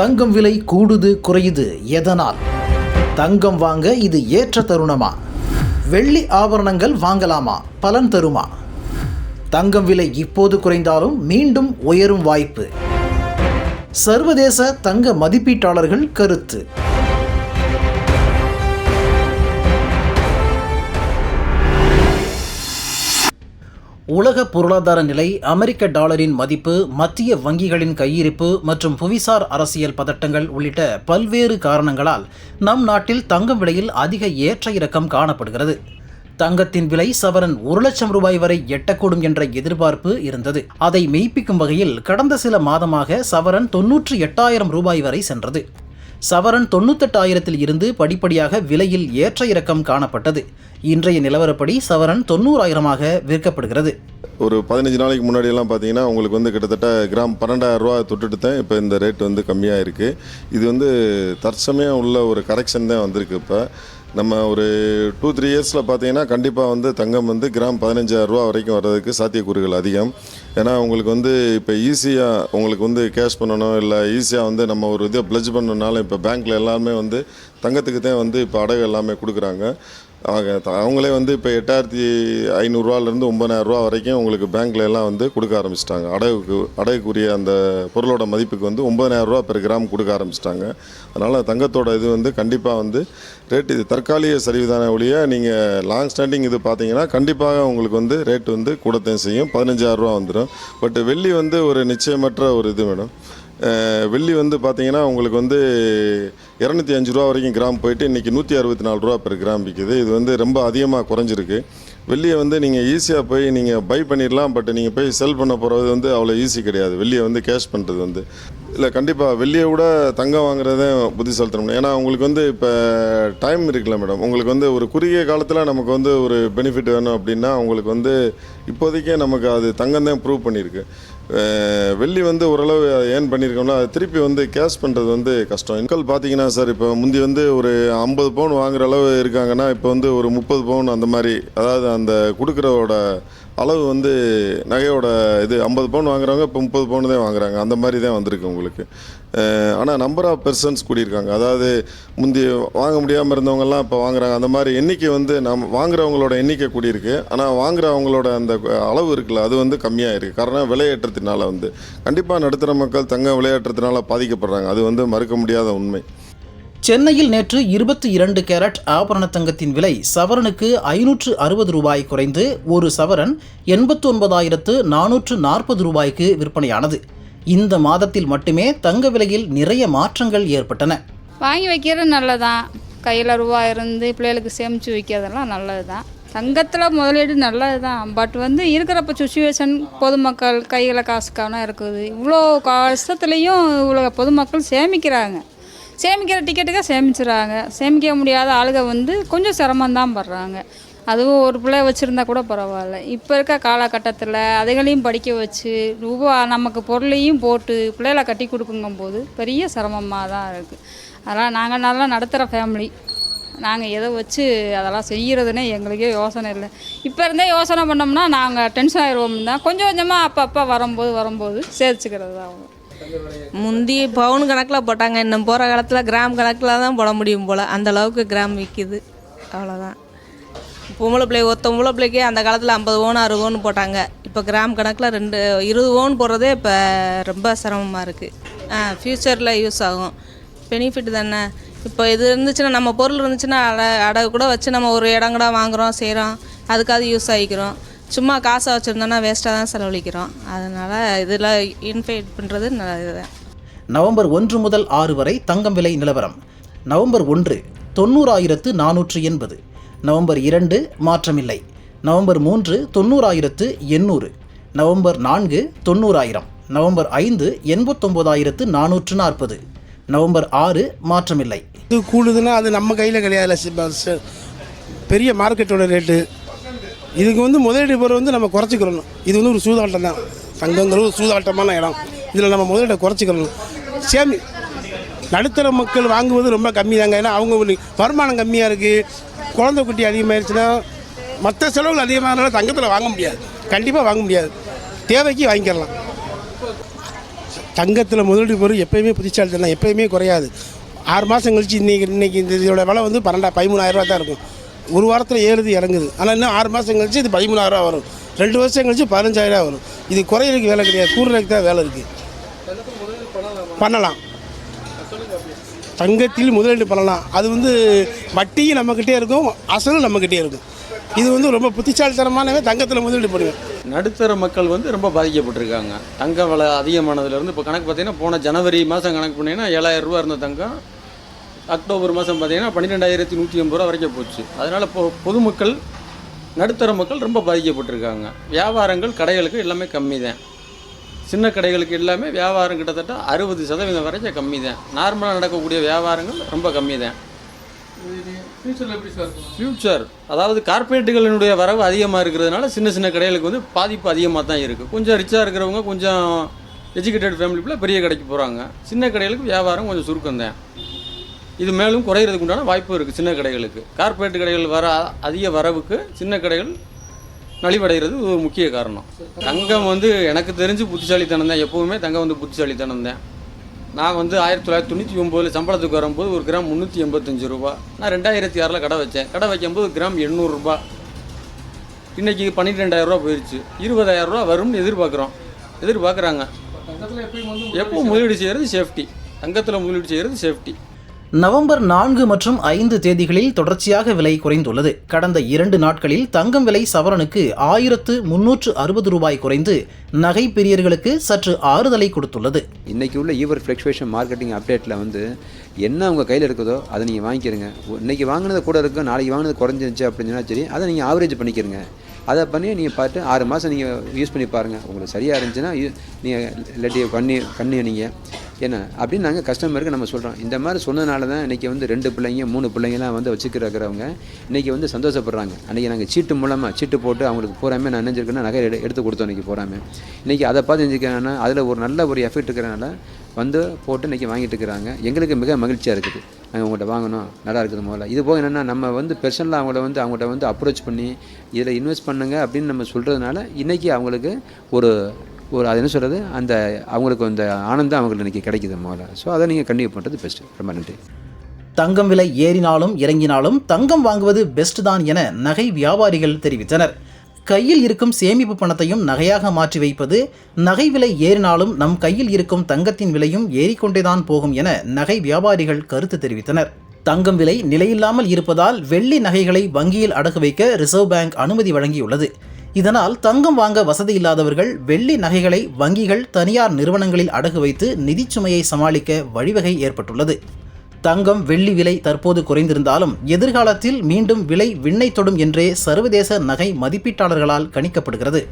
தங்கம் விலை கூடுது குறையுது எதனால்? தங்கம் வாங்க இது ஏற்ற தருணமா? வெள்ளி ஆபரணங்கள் வாங்கலாமா? பலன் தருமா? தங்கம் விலை இப்போது குறைந்தாலும் மீண்டும் உயரும் வாய்ப்பு. சர்வதேச தங்க மதிப்பீட்டாளர்கள் கருத்து. உலக பொருளாதார நிலை அமெரிக்க டாலரின் மதிப்பு மத்திய வங்கிகளின் கையிருப்பு மற்றும் புவிசார் அரசியல் பதட்டங்கள் உள்ளிட்ட பல்வேறு காரணங்களால் நம் நாட்டில் தங்கம் விலையில் அதிக ஏற்ற இறக்கம் காணப்படுகிறது. தங்கத்தின் விலை சவரன் ஒரு லட்சம் ரூபாய் வரை எட்டக்கூடும் என்ற எதிர்பார்ப்பு இருந்தது. அதை மெய்ப்பிக்கும் வகையில் கடந்த சில மாதமாக சவரன் தொன்னூற்றி எட்டாயிரம் ரூபாய் வரை சென்றது. சவரன் தொண்ணூத்தெட்டாயிரத்தில் இருந்து படிப்படியாக விலையில் ஏற்ற இறக்கம் காணப்பட்டது. இன்றைய நிலவரப்படி சவரன் தொண்ணூறாயிரமாக விற்கப்படுகிறது. ஒரு பதினஞ்சு நாளைக்கு முன்னாடியெல்லாம் பார்த்தீங்கன்னா உங்களுக்கு வந்து கிட்டத்தட்ட கிராம் பன்னெண்டாயிரம் ரூபா தொட்டுட்டு தான் இப்போ இந்த ரேட் வந்து கம்மியாக இருக்குது இது வந்து தற்சமயம் உள்ள ஒரு கரெக்ஷன் தான் வந்திருக்கு இப்போ. நம்ம ஒரு டூ த்ரீ இயர்ஸில் பார்த்தீங்கன்னா கண்டிப்பாக வந்து தங்கம் வந்து கிராம் பதினஞ்சாயிரம் ரூபா வரைக்கும் வர்றதுக்கு சாத்தியக்கூறுகள் அதிகம். ஏன்னா உங்களுக்கு வந்து இப்போ ஈஸியாக உங்களுக்கு வந்து கேஷ் பண்ணணும் இல்லை ஈஸியாக வந்து நம்ம ஒரு இதை ப்ளஜ் பண்ணனால இப்போ பேங்க்கில் எல்லாமே வந்து தங்கத்துக்கு தான் வந்து இப்போ அடகு எல்லாமே கொடுக்குறாங்க. ஆக த- அவங்களே வந்து இப்போ எட்டாயிரத்தி ஐநூறுரூவாலேருந்து ஒம்பதாயிரரூவா வரைக்கும் உங்களுக்கு பேங்க்ல எல்லாம் வந்து கொடுக்க ஆரம்பிச்சிட்டாங்க. அடகுக்கு அடகுக்குரிய அந்த பொருளோட மதிப்புக்கு வந்து ஒம்பதாயிரரூவா பெர் கிராம் கொடுக்க ஆரம்பிச்சிட்டாங்க. அதனால் தங்கத்தோட இது வந்து கண்டிப்பாக வந்து ரேட் இது தற்காலிக சரிவுதான ஒழிய நீங்கள் லாங் ஸ்டாண்டிங் இது பார்த்தீங்கன்னா கண்டிப்பாக உங்களுக்கு வந்து ரேட் வந்து கூடத்தான் செய்யும். பதினஞ்சாயிரரூவா வந்துடும் பட் வெள்ளி வந்து ஒரு நிச்சயமற்ற ஒரு இது மேடம் வெள்ளி வந்து பார்த்தீங்கன்னா உங்களுக்கு வந்து இரநூத்தி அஞ்சு ரூபா வரைக்கும் கிராம் போயிட்டு இன்றைக்கி நூற்றி அறுபத்தி நாலு ரூபா பெர் கிராம் விற்கிது இது வந்து ரொம்ப அதிகமாக குறைஞ்சிருக்கு. வெள்ளியை வந்து நீங்கள் ஈஸியாக போய் நீங்கள் பை பண்ணிடலாம் பட் நீங்கள் போய் செல் பண்ண போகிறது வந்து அவ்வளோ ஈஸி கிடையாது. வெள்ளியை வந்து கேஷ் பண்ணுறது வந்து. இல்லை கண்டிப்பாக வெள்ளியை விட தங்கம் வாங்குறதே புத்திசாலித்தனம் ஏன்னா உங்களுக்கு வந்து இப்போ டைம் இருக்குல்ல மேடம் உங்களுக்கு வந்து ஒரு குறுகிய காலத்தில் நமக்கு வந்து ஒரு பெனிஃபிட் வேணும் அப்படின்னா உங்களுக்கு வந்து இப்போதைக்கே நமக்கு அது தங்கம் தான் ப்ரூவ் பண்ணியிருக்கு வெள்ளி வந்து ஓரளவு ஏர்ன் பண்ணியிருக்கோம்னா அது திருப்பி வந்து கேஷ் பண்ணுறது வந்து கஷ்டம். இன்கல் பார்த்தீங்கன்னா சார் இப்போ முந்தி வந்து ஒரு ஐம்பது பவுன் வாங்குற அளவு இருக்காங்கன்னா இப்போ வந்து ஒரு முப்பது பவுன் அந்த மாதிரி அதாவது அந்த கொடுக்குறவோட அளவு வந்து நகையோட இது ஐம்பது பவுன் வாங்குறவங்க இப்போ முப்பது பவுன் தான் வாங்குறாங்க. அந்த மாதிரி தான் வந்திருக்கு உங்களுக்கு. ஆனால் நம்பர் ஆஃப் பெர்சன்ஸ் கூடியிருக்காங்க. அதாவது முந்தி வாங்க முடியாமல் இருந்தவங்கெல்லாம் இப்போ வாங்குறாங்க. அந்த மாதிரி எண்ணிக்கை வந்து நம்ம வாங்குறவங்களோட எண்ணிக்கை கூடியிருக்கு. ஆனால் வாங்குறவங்களோட அந்த அளவு இருக்குல்ல அது வந்து கம்மியாக இருக்குது காரணம் விலையேற்றத்தினால வந்து. கண்டிப்பாக நடுத்தர மக்கள் தங்க விளையாட்டுறதுனால பாதிக்கப்படுறாங்க. அது வந்து மறுக்க முடியாத உண்மை. சென்னையில் நேற்று இருபத்தி இரண்டு கேரட் ஆபரண தங்கத்தின் விலை சவரனுக்கு ஐநூற்று அறுபது ரூபாய் குறைந்து ஒரு சவரன் எண்பத்தி ஒன்பதாயிரத்து நானூற்று நாற்பது ரூபாய்க்கு விற்பனையானது. இந்த மாதத்தில் மட்டுமே தங்க விலையில் நிறைய மாற்றங்கள் ஏற்பட்டன. வாங்கி வைக்கிறது நல்லதான். கையில் ரூபா இருந்து பிள்ளைகளுக்கு சேமித்து வைக்கிறதெல்லாம் நல்லது தான் தங்கத்தில் முதலீடு நல்லது தான் பட் வந்து இருக்கிறப்ப சுச்சுவேஷன் பொதுமக்கள் கையில் காசுக்கான இருக்குது. இவ்வளோ கஷ்டத்துலேயும் இவ்வளோ பொதுமக்கள் சேமிக்கிறாங்க. சேமிக்கிற டிக்கெட்டுக்கு சேமிச்சிடுறாங்க சேமிக்க முடியாத ஆளுங்க வந்து கொஞ்சம் சிரமந்தான் படுறாங்க. அதுவும் ஒரு பிள்ளை வச்சுருந்தா கூட பரவாயில்ல. இப்போ இருக்க காலகட்டத்தில் அதுகளையும் படிக்க வச்சு ரூபா நமக்கு பொருளையும் போட்டு பிள்ளைகளை கட்டி கொடுக்குங்கும் போது பெரிய சிரமமாக தான் இருக்குது அதெல்லாம் நாங்கள் நல்லா நடத்துகிற ஃபேமிலி நாங்கள் எதை வச்சு அதெல்லாம் செய்கிறதுனே எங்களுக்கே யோசனை இல்லை. இப்போ இருந்தே யோசனை பண்ணோம்னா நாங்கள் டென்ஷன் ஆயிடுவோம் தான் கொஞ்சம் கொஞ்சமாக அப்பப்போ வரும்போது வரும்போது சேர்த்துக்கிறது தான் முந்தி பவுன் கணக்கில் போட்டாங்க. இன்னும் போகிற காலத்தில் கிராம் கணக்கில் தான் போட முடியும் போல். அந்த அளவுக்கு கிராம் விற்கிது அவ்வளோதான் பொம்பளை பிள்ளை ஒத்த பொம்பளை பிள்ளைக்கே அந்த காலத்தில் ஐம்பது ஓன் அறுபது ஓன் போட்டாங்க. இப்போ கிராம் கணக்கில் ரெண்டு இருபது ஓன் போடுறதே இப்போ ரொம்ப சிரமமாக இருக்குது ஆ ஃப்யூச்சரில் யூஸ் ஆகும். பெனிஃபிட் தானே? இப்போ இது இருந்துச்சுன்னா நம்ம பொருள் இருந்துச்சுன்னா அட அடகு கூட வச்சு நம்ம ஒரு இடம் கூட வாங்குகிறோம் செய்கிறோம் அதுக்காக யூஸ் ஆகிக்கிறோம். சும்மா காசை வச்சுருந்தோன்னா வேஸ்ட்டாக தான் செலவழிக்கிறோம். அதனால் இதில் இன்ஃபைட் பண்ணுறது நல்லது தான் நவம்பர் ஒன்று முதல் ஆறு வரை தங்கம் விலை நிலவரம். நவம்பர் ஒன்று தொண்ணூறாயிரத்து நானூற்று எண்பது. நவம்பர் இரண்டு மாற்றமில்லை. நவம்பர் மூன்று தொண்ணூறாயிரத்து எண்ணூறு. நவம்பர் நான்கு தொண்ணூறாயிரம். நவம்பர் ஐந்து எண்பத்தொம்போதாயிரத்து நானூற்று நாற்பது. நவம்பர் ஆறு மாற்றமில்லை. இது கூடுதுன்னா அது நம்ம கையில் ச- பெரிய மார்க்கெட்டோட ரேட்டு இதுக்கு வந்து முதலீடு போகிற வந்து நம்ம குறைச்சிக்கிறணும். இது வந்து ஒரு சூதாட்டம் தான். தங்கங்கிறது ஒரு சூதாட்டமான இடம். இதில் நம்ம முதலீட்டை குறைச்சிக்கிறணும். சேமி நடுத்தர மக்கள் வாங்குவது ரொம்ப கம்மி தாங்க ஏன்னா அவங்க வருமானம் கம்மியாக இருக்குது குழந்தை குட்டி அதிகமாகிடுச்சுன்னா மற்ற செலவுகள் அதிகமாகனால தங்கத்தில் வாங்க முடியாது. கண்டிப்பாக வாங்க முடியாது. தேவைக்கு வாங்கிக்கலாம். தங்கத்தில் முதலீடு பொருள் எப்பயுமே புத்திசாலித்தனம் எப்பயுமே குறையாது. ஆறு மாதம் கழிச்சு இன்றைக்கி இன்றைக்கி இந்த இதோட விலை வந்து பன்னெண்டா பதிமூணாயிரரூவா தான் இருக்கும். ஒரு வாரத்தில் ஏறுது இறங்குது. ஆனால் இன்னும் ஆறு மாதம் கழிச்சு இது பதிமூணாயிரம் வரும். ரெண்டு வருஷம் கழிச்சு பதினஞ்சாயிரம் வரும். இது குறையிறதுக்கு வேலை கிடையாது. கூடுறதுக்கு தான் வேலை இருக்குது பண்ணலாம். தங்கத்தில் முதலீடு பண்ணலாம். அது வந்து வட்டியும் நம்மக்கிட்டே இருக்கும் அசலும் நம்மக்கிட்டே இருக்கும். இது வந்து ரொம்ப புத்திசாலித்தனமானவே தங்கத்தில் முதலீடு பண்ணுவேன். நடுத்தர மக்கள் வந்து ரொம்ப பாதிக்கப்பட்டிருக்காங்க. தங்க விலை அதிகமானதுலேருந்து இப்போ கணக்கு பார்த்தீங்கன்னா போன ஜனவரி மாதம் கணக்கு பண்ணிங்கன்னா ஏழாயிரம் ரூபா இருந்த தங்கம் அக்டோபர் மாதம் பார்த்தீங்கன்னா பன்னிரெண்டாயிரத்தி நூற்றி எண்பது ரூபா வரைக்கும் போச்சு. அதனால் இப்போ பொதுமக்கள் நடுத்தர மக்கள் ரொம்ப பாதிக்கப்பட்டிருக்காங்க. வியாபாரங்கள் கடைகளுக்கு எல்லாமே கம்மி தான் சின்ன கடைகளுக்கு எல்லாமே வியாபாரம் கிட்டத்தட்ட அறுபது சதவீதம் வரைக்கும் கம்மி தான் நார்மலாக நடக்கக்கூடிய வியாபாரங்கள் ரொம்ப கம்மி தான் ஃப்யூச்சர் அதாவது கார்ப்பரேட்டுகளினுடைய வரவு அதிகமாக இருக்கிறதுனால சின்ன சின்ன கடைகளுக்கு வந்து பாதிப்பு அதிகமாக தான் இருக்குது கொஞ்சம் ரிச்சாக இருக்கிறவங்க கொஞ்சம் எஜுகேட்டட் ஃபேமிலிக்குள்ள பெரிய கடைக்கு போகிறாங்க சின்ன கடைகளுக்கு வியாபாரம் கொஞ்சம் சுருக்கம் தான் இது மேலும் குறையிறதுக்கு உண்டான வாய்ப்பு இருக்குது சின்ன கடைகளுக்கு. கார்ப்பரேட் கடைகள் வர அதிக வரவுக்கு சின்ன கடைகள் நலிவடைகிறது ஒரு முக்கிய காரணம். தங்கம் வந்து எனக்கு தெரிஞ்சு புத்திசாலித்தனம் தான். எப்போவுமே தங்கம் வந்து புத்திசாலித்தனம் தான். நான் வந்து ஆயிரத்தி தொள்ளாயிரத்தி தொண்ணூற்றி ஒம்போதில் சம்பளத்துக்கு வரும்போது ஒரு கிராம் முந்நூற்றி எண்பத்தஞ்சு ரூபா. நான் ரெண்டாயிரத்தி ஆறில் கடை வச்சேன். கடை வைக்கும்போது கிராம் எண்ணூறுரூபா இன்றைக்கி பன்னிரெண்டாயிரரூபா போயிடுச்சு இருபதாயிரரூபா வரும்னு எதிர்பார்க்குறோம். எதிர்பார்க்குறாங்க. எப்போ முதலீடு செய்கிறது சேஃப்டி தங்கத்தில் முதலீடு செய்கிறது சேஃப்டி நவம்பர் நான்கு மற்றும் ஐந்து தேதிகளில் தொடர்ச்சியாக விலை குறைந்துள்ளது. கடந்த இரண்டு நாட்களில் தங்கம் விலை சவரனுக்கு ஆயிரத்து முன்னூற்று அறுபது ரூபாய் குறைந்து நகை பிரியர்களுக்கு சற்று ஆறுதலை கொடுத்துள்ளது. இன்றைக்கி உள்ள ஈவர் ஃப்ளக்சுவேஷன் மார்க்கெட்டிங் அப்டேட்டில் வந்து என்ன உங்கள் கையில் இருக்குதோ அதை நீங்கள் வாங்கிக்கிறங்க. இன்றைக்கி வாங்கினது கூட இருக்கும் நாளைக்கு வாங்கினது குறைஞ்சிருந்துச்சு அப்படின்னு சரி அதை நீங்கள் ஆவரேஜ் பண்ணிக்கிறங்க. அதை பண்ணி நீங்கள் பார்த்து ஆறு மாதம் நீங்கள் யூஸ் பண்ணி பாருங்கள் உங்களுக்கு சரியாக இருந்துச்சுன்னா நீங்கள் இல்லாட்டி பண்ணி கண்ணி நீங்கள் என்ன? அப்படின்னு நாங்கள் கஸ்டமருக்கு நம்ம சொல்கிறோம் இந்த மாதிரி சொன்னதுனால தான் இன்றைக்கி வந்து ரெண்டு பிள்ளைங்க மூணு பிள்ளைங்கலாம் வந்து வச்சுக்கிறக்கிறவங்க இன்றைக்கி வந்து சந்தோஷப்படுறாங்க. அன்றைக்கி நாங்கள் சீட்டு மூலமாக சீட்டு போட்டு அவங்களுக்கு பூராமே நான் நினைஞ்சிருக்கேன்னா நகை எடு எடுத்து கொடுத்தோம் இன்றைக்கி பூராமே இன்றைக்கி அதை பார்த்து செஞ்சுக்கிறேன்னா அதில் ஒரு நல்ல ஒரு எஃபெக்ட் இருக்கிறனால வந்து போட்டு இன்றைக்கி வாங்கிட்டு இருக்கிறாங்க. எங்களுக்கு மிக மகிழ்ச்சியாக இருக்குது. நாங்கள் உங்கள்கிட்ட வாங்கணும். நல்லா இருக்குது முதல்ல. இது போக என்னென்னா நம்ம வந்து பெர்சனலாக அவங்கள வந்து அவங்கள்ட்ட வந்து அப்ரோச் பண்ணி இதில் இன்வெஸ்ட் பண்ணுங்க அப்படின்னு நம்ம சொல்கிறதுனால இன்றைக்கி அவங்களுக்கு ஒரு ஒரு அது என்ன சொல்கிறது அந்த அவங்களுக்கு அந்த ஆனந்தம் அவங்களுக்கு இன்றைக்கி கிடைக்குது முதல்ல. ஸோ அதை நீங்கள் கண்டினியூ பண்ணுறது பெஸ்ட்டு ரொம்ப நன்றி. தங்கம் விலை ஏறினாலும் இறங்கினாலும் தங்கம் வாங்குவது பெஸ்ட் தான் என நகை வியாபாரிகள் தெரிவித்தனர். கையில் இருக்கும் சேமிப்பு பணத்தையும் நகையாக மாற்றி வைப்பது நகை விலை ஏறினாலும் நம் கையில் இருக்கும் தங்கத்தின் விலையும் ஏறிக்கொண்டேதான் போகும் என நகை வியாபாரிகள் கருத்து தெரிவித்தனர். தங்கம் விலை நிலையில்லாமல் இருப்பதால் வெள்ளி நகைகளை வங்கியில் அடகு வைக்க ரிசர்வ் பேங்க் அனுமதி வழங்கியுள்ளது. இதனால் தங்கம் வாங்க வசதி இல்லாதவர்கள் வெள்ளி நகைகளை வங்கிகள் தனியார் நிறுவனங்களில் அடகு வைத்து நிதிச்சுமையை சமாளிக்க வழிவகை ஏற்பட்டுள்ளது. தங்கம் வெள்ளி விலை தற்போது குறைந்திருந்தாலும் எதிர்காலத்தில் மீண்டும் விலை விண்ணை தொடும் என்றே சர்வதேச நகை மதிப்பீட்டாளர்களால் கணிக்கப்படுகிறது.